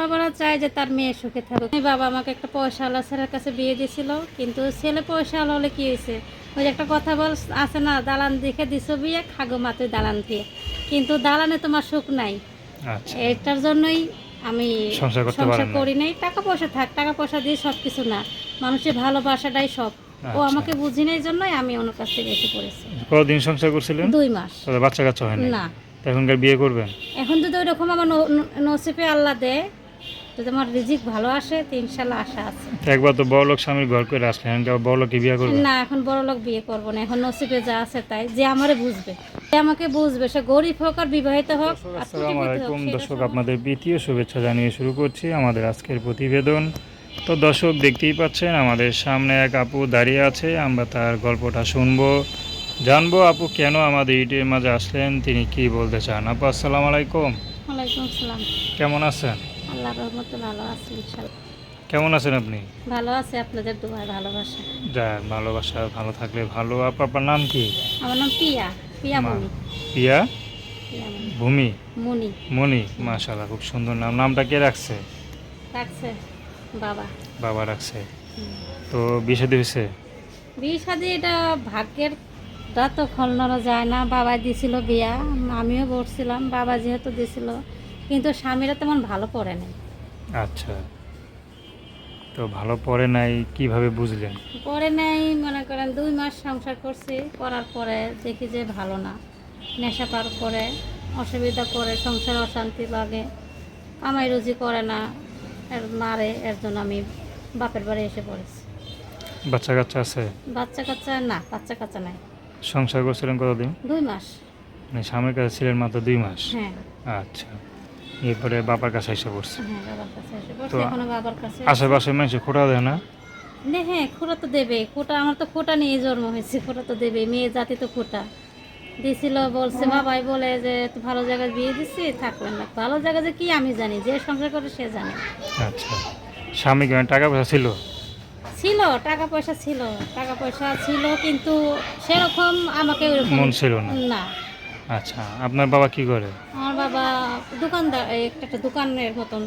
বাবারা চায় যে তার মেয়ে সুখে থাকুক। বাবা আমাকে একটা পয়সাওয়ালা ছেলের কাছে বিয়ে দিয়েছিল কিন্তু ছেলে পয়সাওয়ালা হলে কি হয়েছে? ওই যে একটা কথা বল আছে না দালান দেখে দিছো বিয়ে খাগো মাতুই দালান দিয়ে। কিন্তু দালানে তোমার সুখ নাই। আচ্ছা। এটার জন্যই আমি সংসার। করি নাই। টাকা পয়সা থাক টাকা পয়সা দিয়ে সব কিছু না। মানুষের ভালোবাসাটাই সব। ও আচ্ছা। আমাকে বুঝি নাই জন্যই আমি ওনার কাছ থেকে এসে পড়েছি। কতদিন সংসার করছিলেন? দুই মাস। বাচ্চা কাচ্চা হয় না। এখনকার বিয়ে করবেন? এখন যদি ওইরকম আমার ন- ন- নসিবে আল্লাহ দেয় যদি আমার রিজিক ভালো আসে তো ইনশাল্লাহ আশা আছে। একবার তো বড় লোক স্বামীর ঘর করে আসলেন এখনকার বড় লোককে বিয়ে করবেন না এখন বড় লোক বিয়ে করব না এখন নসিবে যা আছে তাই যে আমারে বুঝবে। যে আমাকে বুঝবে সে গরিব হোক আর বিবাহিত হোক আসসালামু আলাইকুম। দর্শক আপনাদের প্রীতীয় শুভেচ্ছা জানিয়ে শুরু করছি আমাদের আজকের প্রতিবেদন। তো দর্শক দেখতেই পাচ্ছেন আমাদের সামনে এক আপু দাঁড়িয়ে আছে আমরা তার গল্পটা শুনব। জানব আপু কেন আমাদের ইউটিউবের মাঝে আসলেন তিনি কি বলতে চান? আপু আসসালামু আলাইকুম। ওয়ালাইকুম আসসালাম। কেমন আছেন? আল্লাহ রহমতে ভালো আছে ইনশাল্লাহ কেমন আছেন আপনি? ভালো আছে আপনাদের দুয়ার ভালোবাসা। যা ভালোবাসা ভালো থাকলে ভালো। আপু আপনার নাম কি? আমার নাম পিয়া পিয়া। মনি। পিয়া? ভূমি? মনি। মনি মাশাল্লাহ খুব সুন্দর নাম। নামটা কে রাখছে? রাখছে বাবা। বাবা রাখছে। তো বিয়ে হয়েছে? বিয়ে শাদি এটা ভাগ্যের তা তো খলনানো যায় না। বাবা দিছিল বিয়া আমিও বসছিলাম বাবা যেহেতু দিছিল কিন্তু স্বামীরা তেমন ভালো পড়ে নাই। আচ্ছা। তো ভালো পড়ে নাই কীভাবে বুঝলেন? পড়ে নাই মনে করেন দুই মাস সংসার করছি করার পরে দেখি যে ভালো না। নেশা পার করে অসুবিধা করে সংসার অশান্তি লাগে আমায় রুজি করে না। এর মারে এর জন্য আমি বাপের বাড়ি এসে পড়েছি। বাচ্চা কাচ্চা আছে? বাচ্চা কাচ্চা না বাচ্চা কাচ্চা নাই। সংসার করছিলেন কতদিন? দুই মাস। মানে স্বামীর কাছে ছিলেন মাত্র দুই মাস? হ্যাঁ। আচ্ছা। এরপরে বাবার কাছে এসে পড়ছে। হ্যাঁ তো বাবার কাছে আশেপাশে মানুষ খোটা দেয় না? হ্যাঁ খোটা তো দেবে। খোটা আমার তো খোটা নিয়ে জন্ম হয়েছে খোটা তো দেবে। মেয়ে জাতি তো খোটা দিছিল বলছে বাবাই বলে যে ভালো জায়গায় বিয়ে দিচ্ছি থাকলেন না। ভালো জায়গা যে কি আমি জানি যে সংসার করে সে জানে। আচ্ছা। স্বামী কেমন টাকা পয়সা ছিল? ছিল টাকা পয়সা ছিল টাকা পয়সা ছিল কিন্তু সেরকম আমাকে মন ছিল না। না। আচ্ছা আপনার বাবা কি করে? আমার বাবা দোকানদার একটা একটা দোকানের মতন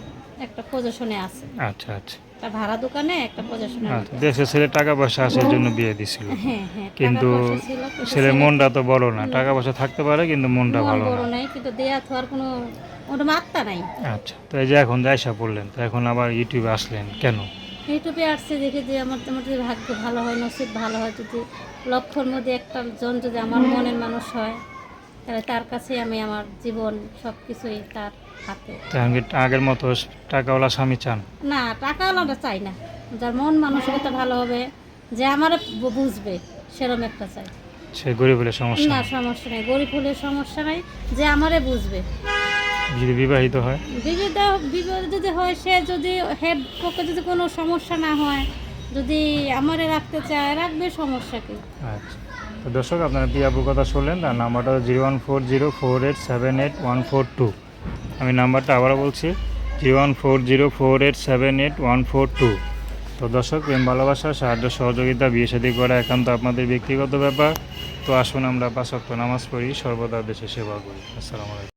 একটা পজিশনে আছে। আচ্ছা আচ্ছা। একটা ভাড়া দোকানে একটা পজিশনে আচ্ছা দেশে ছেলে টাকা পয়সা আছে এর জন্য বিয়ে দিছিল। হ্যাঁ হ্যাঁ কিন্তু ছিল, মনটা তো বড় না। টাকা পয়সা থাকতে পারে কিন্তু মনটা ভালো না। নাই কিন্তু দেয়া থার কোনো ওটা মাত্রা নাই। আচ্ছা তো এই যে এখন যাইসা পড়লেন তো এখন আবার ইউটিউবে আসলেন কেন? ইউটিউবে আসছে দেখে যে আমার তোমার যদি ভাগ্য ভালো হয় নসিব ভালো হয় যদি লক্ষর মধ্যে একটা জন যদি আমার মনের মানুষ হয় তাহলে তার কাছে আমি আমার জীবন সব কিছুই তার হাতে। তো আগের মতো টাকাওয়ালা স্বামী চান? না টাকা আলাদা চাই না। যার মন মানসিকতা ভালো হবে যে আমার বুঝবে সেরকম একটা চাই। সে গরিব হলে সমস্যা না সমস্যা নেই। গরিব হলে সমস্যা নাই যে আমারে বুঝবে। যদি বিবাহিত হয়? বিবিধ বিবাহ যদি হয় সে যদি হেড পক্ষে যদি কোনো সমস্যা না হয় যদি আমারে রাখতে চায়, রাখবে সমস্যা কি? আচ্ছা। তো দর্শক, আপনারা পিয়াবুর কথা শুনলেন, তার নাম্বারটা zero one four zero four eight seven eight one four two. আমি নাম্বারটা আবারও বলছি, zero one four zero four eight seven eight one four two. তো দর্শক, প্রেম, ভালোবাসা, সাহায্য, সহযোগিতা, বিয়ে শাদী করা একান্ত আপনাদের ব্যক্তিগত ব্যাপার। তো আসুন আমরা পাঁচ নামাজ পড়ি, সর্বদা দেশে সেবা করি। আসসালামু আলাইকুম।